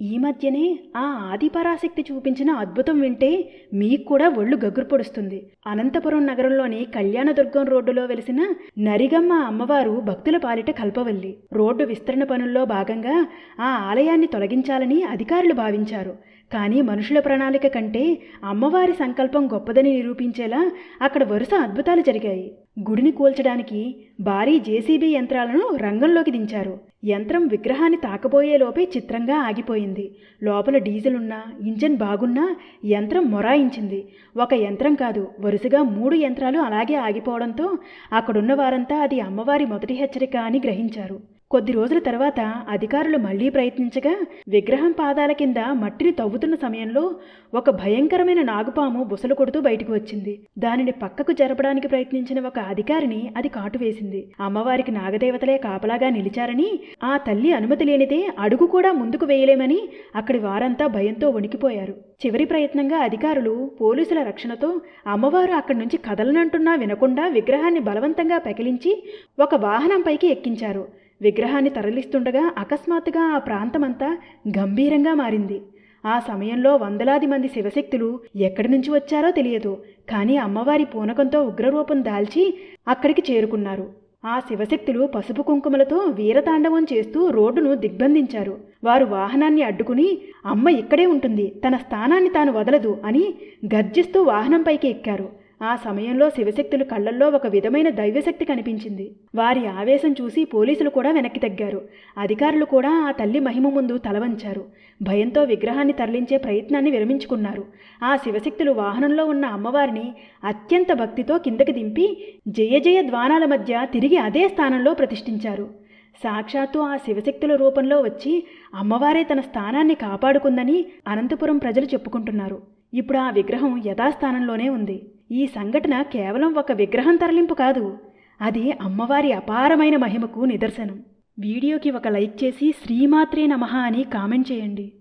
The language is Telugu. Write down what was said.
ఈ మధ్యనే ఆ ఆదిపరాశక్తి చూపించిన అద్భుతం వింటే మీకు కూడా ఒళ్ళు గగురు పొడుస్తుంది. అనంతపురం నగరంలోని కళ్యాణదుర్గం రోడ్డులో వెలిసిన నరిగమ్మ అమ్మవారు భక్తుల పాలిట కల్పవల్లి. రోడ్డు విస్తరణ పనుల్లో భాగంగా ఆ ఆలయాన్ని తొలగించాలని అధికారులు భావించారు. కానీ మనుషుల ప్రణాళిక కంటే అమ్మవారి సంకల్పం గొప్పదని నిరూపించేలా అక్కడ వరుస అద్భుతాలు జరిగాయి. గుడిని కూల్చడానికి భారీ జేసీబీ యంత్రాలను రంగంలోకి దించారు. యంత్రం విగ్రహాన్ని తాకబోయేలోపే చిత్రంగా ఆగిపోయింది. లోపల డీజిలున్నా ఇంజన్ బాగున్నా యంత్రం మొరాయించింది. ఒక యంత్రం కాదు వరుసగా మూడు యంత్రాలు అలాగే ఆగిపోవడంతో అక్కడున్న వారంతా అది అమ్మవారి మొదటి హెచ్చరిక అని గ్రహించారు. కొద్ది రోజుల తర్వాత అధికారులు మళ్ళీ ప్రయత్నించగా విగ్రహం పాదాల కింద మట్టిని తవ్వుతున్న సమయంలో ఒక భయంకరమైన నాగుపాము బుసలు కొడుతూ బయటకు వచ్చింది. దానిని పక్కకు జరపడానికి ప్రయత్నించిన ఒక అధికారిని అది కాటు వేసింది అమ్మవారికి నాగదేవతలే కాపలాగా నిలిచారని ఆ తల్లి అనుమతి లేనిదే అడుగు కూడా ముందుకు వేయలేమని అక్కడి వారంతా భయంతో వణికిపోయారు. చివరి ప్రయత్నంగా అధికారులు పోలీసుల రక్షణతో అమ్మవారు అక్కడి నుంచి కదలనంటున్నా వినకుండా విగ్రహాన్ని బలవంతంగా పెకిలించి ఒక వాహనంపైకి ఎక్కించారు. విగ్రహాన్ని తరలిస్తుండగా అకస్మాత్తుగా ఆ ప్రాంతమంతా గంభీరంగా మారింది. ఆ సమయంలో వందలాది మంది శివశక్తులు ఎక్కడి నుంచి వచ్చారో తెలియదు. కానీ అమ్మవారి పూనకంతో ఉగ్రరూపం దాల్చి అక్కడికి చేరుకున్నారు. ఆ శివశక్తులు పసుపు కుంకుమలతో వీరతాండవం చేస్తూ రోడ్డును దిగ్బంధించారు. వారు వాహనాన్ని అడ్డుకుని అమ్మ ఇక్కడే ఉంటుంది తన స్థానాన్ని తాను వదలదు అని గర్జిస్తూ వాహనంపైకి ఎక్కారు. ఆ సమయంలో శివశక్తులు కళ్ళల్లో ఒక విధమైన దైవశక్తి కనిపించింది. వారి ఆవేశం చూసి పోలీసులు కూడా వెనక్కి తగ్గారు. అధికారులు కూడా ఆ తల్లి మహిమ ముందు తలవంచారు. భయంతో విగ్రహాన్ని తరలించే ప్రయత్నాన్ని విరమించుకున్నారు. ఆ శివశక్తులు వాహనంలో ఉన్న అమ్మవారిని అత్యంత భక్తితో కిందకి దింపి జయ జయ ద్వానాల మధ్య తిరిగి అదే స్థానంలో ప్రతిష్ఠించారు. సాక్షాత్తు ఆ శివశక్తుల రూపంలో వచ్చి అమ్మవారే తన స్థానాన్ని కాపాడుకుందని అనంతపురం ప్రజలు చెప్పుకుంటున్నారు. ఇప్పుడు ఆ విగ్రహం యథాస్థానంలోనే ఉంది. ఈ సంఘటన కేవలం ఒక విగ్రహం తరలింపు కాదు అది అమ్మవారి అపారమైన మహిమకు నిదర్శనం. వీడియోకి ఒక లైక్ చేసి శ్రీమాత్రే నమః అని కామెంట్ చేయండి.